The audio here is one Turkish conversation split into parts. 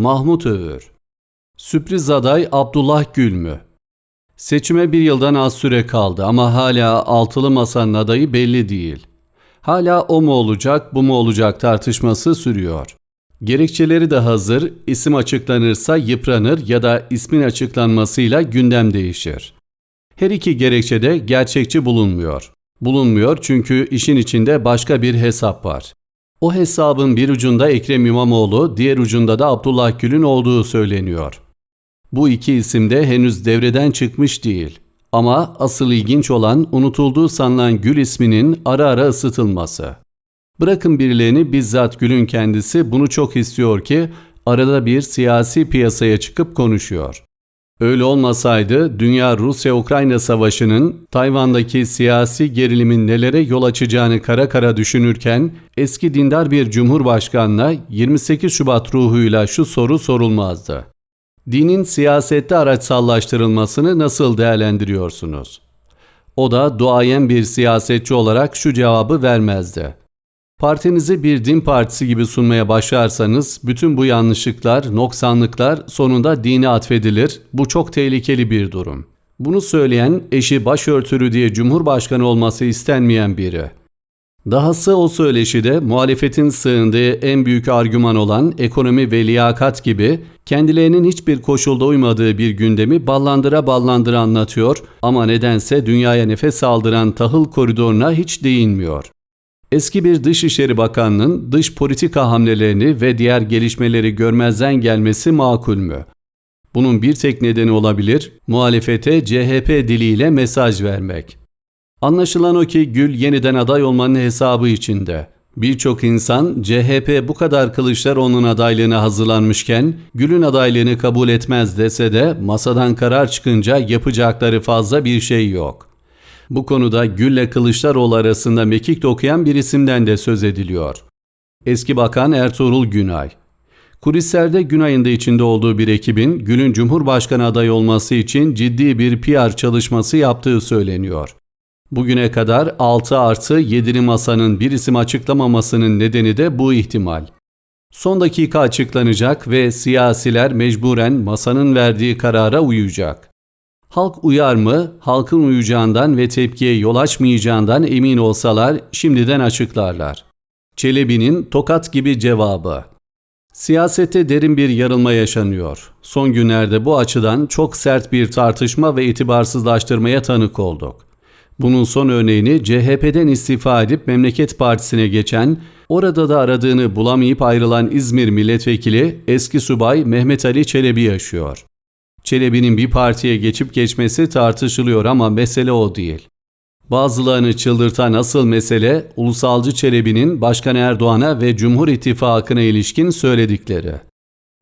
Mahmut Övür Sürpriz aday Abdullah Gül mü? Seçime bir yıldan az süre kaldı ama hala altılı masanın adayı belli değil. Hala o mu olacak bu mu olacak tartışması sürüyor. Gerekçeleri de hazır, isim açıklanırsa yıpranır ya da ismin açıklanmasıyla gündem değişir. Her iki gerekçe de gerçekçi bulunmuyor. Bulunmuyor çünkü işin içinde başka bir hesap var. O hesabın bir ucunda Ekrem İmamoğlu, diğer ucunda da Abdullah Gül'ün olduğu söyleniyor. Bu iki isim de henüz devreden çıkmış değil. Ama asıl ilginç olan unutulduğu sanılan Gül isminin ara ara ısıtılması. Bırakın birilerini bizzat Gül'ün kendisi bunu çok istiyor ki arada bir siyasi piyasaya çıkıp konuşuyor. Öyle olmasaydı dünya Rusya-Ukrayna savaşının Tayvan'daki siyasi gerilimin nelere yol açacağını kara kara düşünürken eski dindar bir cumhurbaşkanına 28 Şubat ruhuyla şu soru sorulmazdı. Dinin siyasette araçsallaştırılmasını nasıl değerlendiriyorsunuz? O da duayen bir siyasetçi olarak şu cevabı vermezdi. Partinizi bir din partisi gibi sunmaya başlarsanız bütün bu yanlışlıklar, noksanlıklar sonunda dine atfedilir. Bu çok tehlikeli bir durum. Bunu söyleyen eşi başörtülü diye cumhurbaşkanı olması istenmeyen biri. Dahası o söyleşide muhalefetin sığındığı en büyük argüman olan ekonomi ve liyakat gibi kendilerinin hiçbir koşulda uymadığı bir gündemi ballandıra ballandıra anlatıyor ama nedense dünyaya nefes aldıran tahıl koridoruna hiç değinmiyor. Eski bir Dışişleri Bakanı'nın dış politika hamlelerini ve diğer gelişmeleri görmezden gelmesi makul mü? Bunun bir tek nedeni olabilir, muhalefete CHP diliyle mesaj vermek. Anlaşılan o ki Gül yeniden aday olmanın hesabı içinde. Birçok insan CHP bu kadar Kılıçdaroğlu'nun adaylığına hazırlanmışken Gül'ün adaylığını kabul etmez dese de masadan karar çıkınca yapacakları fazla bir şey yok. Bu konuda Gül'le Kılıçdaroğlu arasında mekik dokuyan bir isimden de söz ediliyor. Eski Bakan Ertuğrul Günay. Kulislerde Günay'ın da içinde olduğu bir ekibin Gül'ün Cumhurbaşkanı adayı olması için ciddi bir PR çalışması yaptığı söyleniyor. Bugüne kadar 6 artı 7'li masanın bir isim açıklamamasının nedeni de bu ihtimal. Son dakika açıklanacak ve siyasiler mecburen masanın verdiği karara uyacak. Halk uyar mı? Halkın uyacağından ve tepkiye yol açmayacağından emin olsalar şimdiden açıklarlar. Çelebi'nin tokat gibi cevabı. Siyasette derin bir yarılma yaşanıyor. Son günlerde bu açıdan çok sert bir tartışma ve itibarsızlaştırmaya tanık olduk. Bunun son örneğini CHP'den istifa edip Memleket Partisi'ne geçen, orada da aradığını bulamayıp ayrılan İzmir milletvekili eski subay Mehmet Ali Çelebi yaşıyor. Çelebi'nin bir partiye geçip geçmesi tartışılıyor ama mesele o değil. Bazılarını çıldırtan asıl mesele ulusalcı Çelebi'nin Başkan Erdoğan'a ve Cumhur İttifakı'na ilişkin söyledikleri.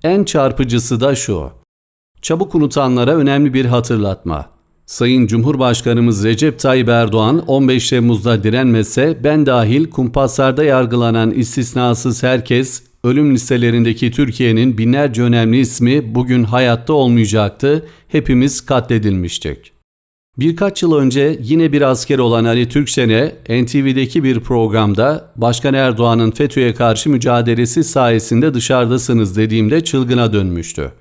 En çarpıcısı da şu. Çabuk unutanlara önemli bir hatırlatma. Sayın Cumhurbaşkanımız Recep Tayyip Erdoğan 15 Temmuz'da direnmese ben dahil kumpaslarda yargılanan istisnasız herkes ölüm listelerindeki Türkiye'nin binlerce önemli ismi bugün hayatta olmayacaktı, hepimiz katledilmiştik. Birkaç yıl önce yine bir asker olan Ali Türksen'e NTV'deki bir programda Başkan Erdoğan'ın FETÖ'ye karşı mücadelesi sayesinde dışarıdasınız dediğimde çılgına dönmüştü.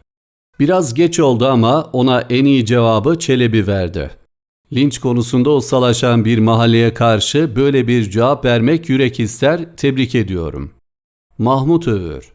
Biraz geç oldu ama ona en iyi cevabı Çelebi verdi. Linç konusunda ustalaşan bir mahalleye karşı böyle bir cevap vermek yürek ister, tebrik ediyorum. Mahmut Övür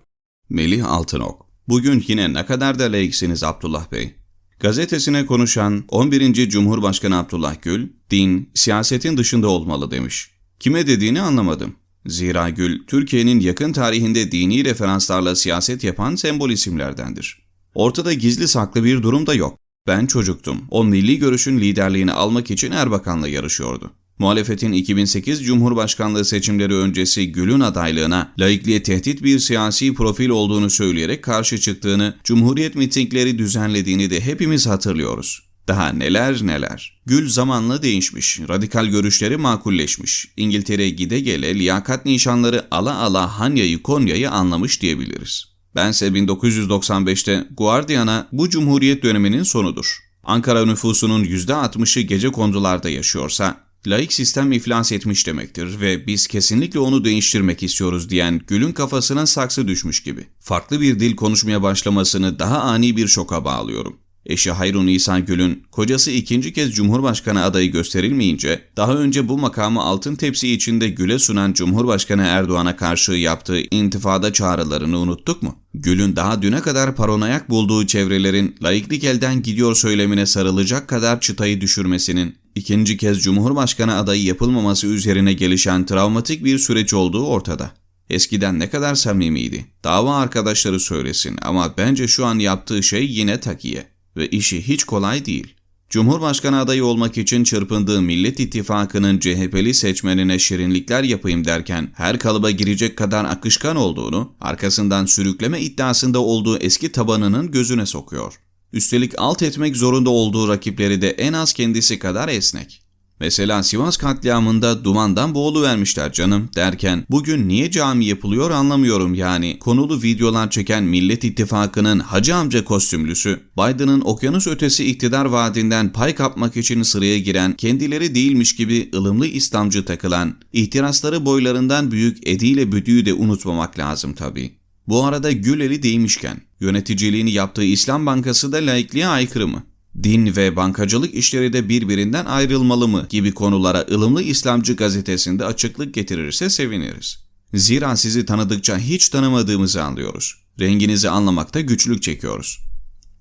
Melih Altınok Bugün yine ne kadar da laiksiniz Abdullah Bey. Gazetesine konuşan 11. Cumhurbaşkanı Abdullah Gül, din, siyasetin dışında olmalı demiş. Kime dediğini anlamadım. Zira Gül, Türkiye'nin yakın tarihinde dini referanslarla siyaset yapan sembol isimlerdendir. Ortada gizli saklı bir durum da yok. Ben çocuktum. O milli görüşün liderliğini almak için Erbakan'la yarışıyordu. Muhalefetin 2008 Cumhurbaşkanlığı seçimleri öncesi Gül'ün adaylığına laikliğe tehdit bir siyasi profil olduğunu söyleyerek karşı çıktığını, Cumhuriyet mitingleri düzenlediğini de hepimiz hatırlıyoruz. Daha neler neler. Gül zamanla değişmiş, radikal görüşleri makulleşmiş. İngiltere'ye gide gele liyakat nişanları ala ala Hanya'yı Konya'yı anlamış diyebiliriz. Bense 1995'te Guardian'a bu Cumhuriyet döneminin sonudur. Ankara nüfusunun %60'ı gece kondularda yaşıyorsa, Laik sistem iflas etmiş demektir ve biz kesinlikle onu değiştirmek istiyoruz diyen Gül'ün kafasına saksı düşmüş gibi. Farklı bir dil konuşmaya başlamasını daha ani bir şoka bağlıyorum. Eşi Hayrun İsa Gül'ün kocası ikinci kez Cumhurbaşkanı adayı gösterilmeyince daha önce bu makamı altın tepsi içinde Gül'e sunan Cumhurbaşkanı Erdoğan'a karşı yaptığı intifada çağrılarını unuttuk mu? Gül'ün daha düne kadar paranoyak bulduğu çevrelerin laiklik elden gidiyor söylemine sarılacak kadar çıtayı düşürmesinin ikinci kez Cumhurbaşkanı adayı yapılmaması üzerine gelişen travmatik bir süreç olduğu ortada. Eskiden ne kadar samimiydi. Dava arkadaşları söylesin ama bence şu an yaptığı şey yine takiye ve işi hiç kolay değil. Cumhurbaşkanı adayı olmak için çırpındığı Millet İttifakı'nın CHP'li seçmenine şirinlikler yapayım derken her kalıba girecek kadar akışkan olduğunu, arkasından sürükleme iddiasında olduğu eski tabanının gözüne sokuyor. Üstelik alt etmek zorunda olduğu rakipleri de en az kendisi kadar esnek. Mesela Sivas katliamında dumandan boğulu vermişler canım derken bugün niye cami yapılıyor anlamıyorum yani. Konulu videolar çeken Millet İttifakı'nın hacı amca kostümlüsü, Biden'ın okyanus ötesi iktidar vaadinden pay kapmak için sıraya giren, kendileri değilmiş gibi ılımlı İslamcı takılan, ihtirasları boylarından büyük ediyle büdüğü de unutmamak lazım tabii. Bu arada Güleli değmişken, yöneticiliğini yaptığı İslam Bankası da laikliğe aykırı mı? din ve bankacılık işleri de birbirinden ayrılmalı mı gibi konulara ılımlı İslamcı gazetesinde açıklık getirirse seviniriz. Zira sizi tanıdıkça hiç tanımadığımızı anlıyoruz. Renginizi anlamakta güçlük çekiyoruz.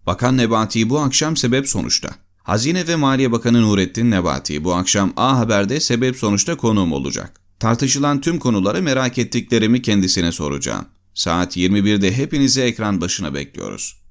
Bakan Nebati bu akşam sebep sonuçta. Hazine ve Maliye Bakanı Nurettin Nebati bu akşam A Haber'de sebep sonuçta konuğum olacak. Tartışılan tüm konuları merak ettiklerimi kendisine soracağım. Saat 21'de hepinizi ekran başına bekliyoruz.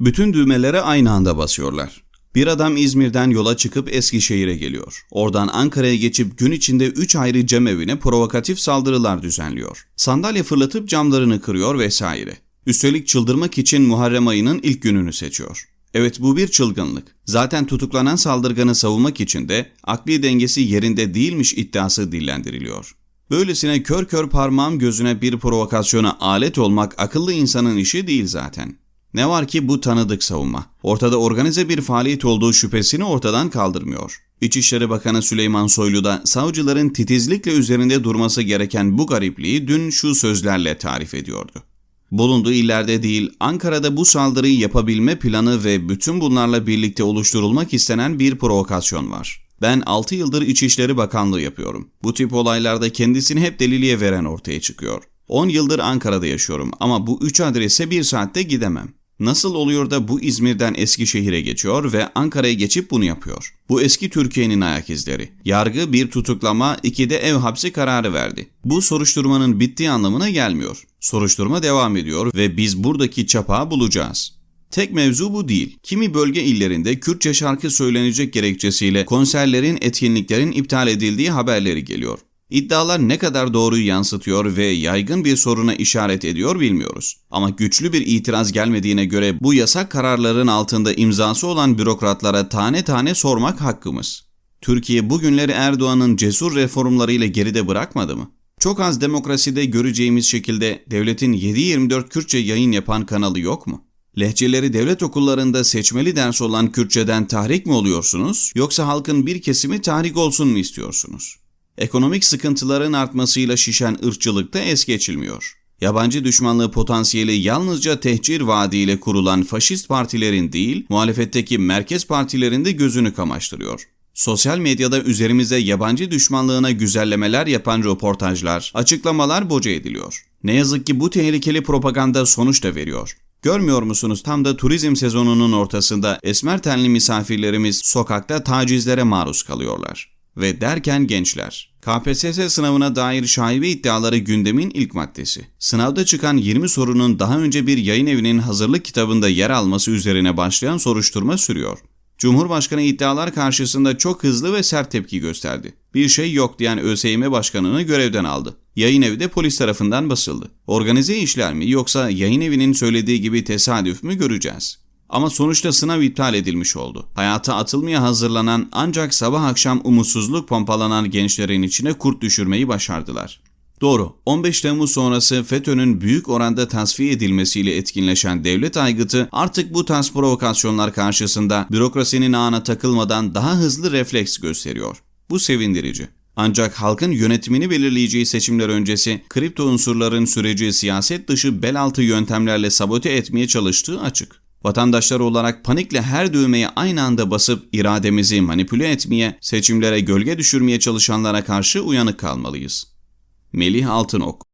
Bütün düğmelere aynı anda basıyorlar. Bir adam İzmir'den yola çıkıp Eskişehir'e geliyor. Oradan Ankara'ya geçip gün içinde 3 ayrı cemevine provokatif saldırılar düzenliyor. Sandalye fırlatıp camlarını kırıyor vesaire. Üstelik çıldırmak için Muharrem ayının ilk gününü seçiyor. Evet bu bir çılgınlık. Zaten tutuklanan saldırganı savunmak için de akli dengesi yerinde değilmiş iddiası dillendiriliyor. Böylesine kör kör parmağım gözüne bir provokasyona alet olmak akıllı insanın işi değil zaten. Ne var ki bu tanıdık savunma. Ortada organize bir faaliyet olduğu şüphesini ortadan kaldırmıyor. İçişleri Bakanı Süleyman Soylu da savcıların titizlikle üzerinde durması gereken bu garipliği dün şu sözlerle tarif ediyordu. Bulunduğu illerde değil Ankara'da bu saldırıyı yapabilme planı ve bütün bunlarla birlikte oluşturulmak istenen bir provokasyon var. Ben 6 yıldır İçişleri Bakanlığı yapıyorum. Bu tip olaylarda kendisini hep deliliğe veren ortaya çıkıyor. 10 yıldır Ankara'da yaşıyorum ama bu 3 adrese bir saatte gidemem. Nasıl oluyor da bu İzmir'den Eskişehir'e geçiyor ve Ankara'ya geçip bunu yapıyor? Bu eski Türkiye'nin ayak izleri. Yargı bir tutuklama, iki de ev hapsi kararı verdi. Bu soruşturmanın bittiği anlamına gelmiyor. Soruşturma devam ediyor ve biz buradaki çapağı bulacağız. Tek mevzu bu değil. Kimi bölge illerinde Kürtçe şarkı söylenecek gerekçesiyle konserlerin, etkinliklerin iptal edildiği haberleri geliyor. İddialar ne kadar doğruyu yansıtıyor ve yaygın bir soruna işaret ediyor bilmiyoruz. Ama güçlü bir itiraz gelmediğine göre bu yasak kararların altında imzası olan bürokratlara tane tane sormak hakkımız. Türkiye bugünleri Erdoğan'ın cesur reformlarıyla geride bırakmadı mı? Çok az demokraside göreceğimiz şekilde devletin 7-24 Kürtçe yayın yapan kanalı yok mu? Lehçeleri devlet okullarında seçmeli ders olan Kürtçeden tahrik mi oluyorsunuz yoksa halkın bir kesimi tahrik olsun mu istiyorsunuz? Ekonomik sıkıntıların artmasıyla şişen ırkçılık da es geçilmiyor. Yabancı düşmanlığı potansiyeli yalnızca tehcir vaadiyle kurulan faşist partilerin değil, muhalefetteki merkez partilerin de gözünü kamaştırıyor. Sosyal medyada üzerimize yabancı düşmanlığına güzellemeler yapan röportajlar, açıklamalar boca ediliyor. Ne yazık ki bu tehlikeli propaganda sonuç da veriyor. Görmüyor musunuz tam da turizm sezonunun ortasında esmer tenli misafirlerimiz sokakta tacizlere maruz kalıyorlar. Ve derken gençler. KPSS sınavına dair şaibe iddiaları gündemin ilk maddesi. Sınavda çıkan 20 sorunun daha önce bir yayın evinin hazırlık kitabında yer alması üzerine başlayan soruşturma sürüyor. Cumhurbaşkanı iddialar karşısında çok hızlı ve sert tepki gösterdi. Bir şey yok diyen ÖSYM başkanını görevden aldı. Yayın evi de polis tarafından basıldı. Organize işler mi yoksa yayın evinin söylediği gibi tesadüf mü göreceğiz. Ama sonuçta sınav iptal edilmiş oldu. Hayata atılmaya hazırlanan ancak sabah akşam umutsuzluk pompalanan gençlerin içine kurt düşürmeyi başardılar. Doğru, 15 Temmuz sonrası FETÖ'nün büyük oranda tasfiye edilmesiyle etkinleşen devlet aygıtı artık bu tarz provokasyonlar karşısında bürokrasinin ağına takılmadan daha hızlı refleks gösteriyor. Bu sevindirici. Ancak halkın yönetimini belirleyeceği seçimler öncesi kripto unsurların süreci siyaset dışı bel altı yöntemlerle sabote etmeye çalıştığı açık. Vatandaşlar olarak panikle her düğmeye aynı anda basıp irademizi manipüle etmeye, seçimlere gölge düşürmeye çalışanlara karşı uyanık kalmalıyız. Melih Altınok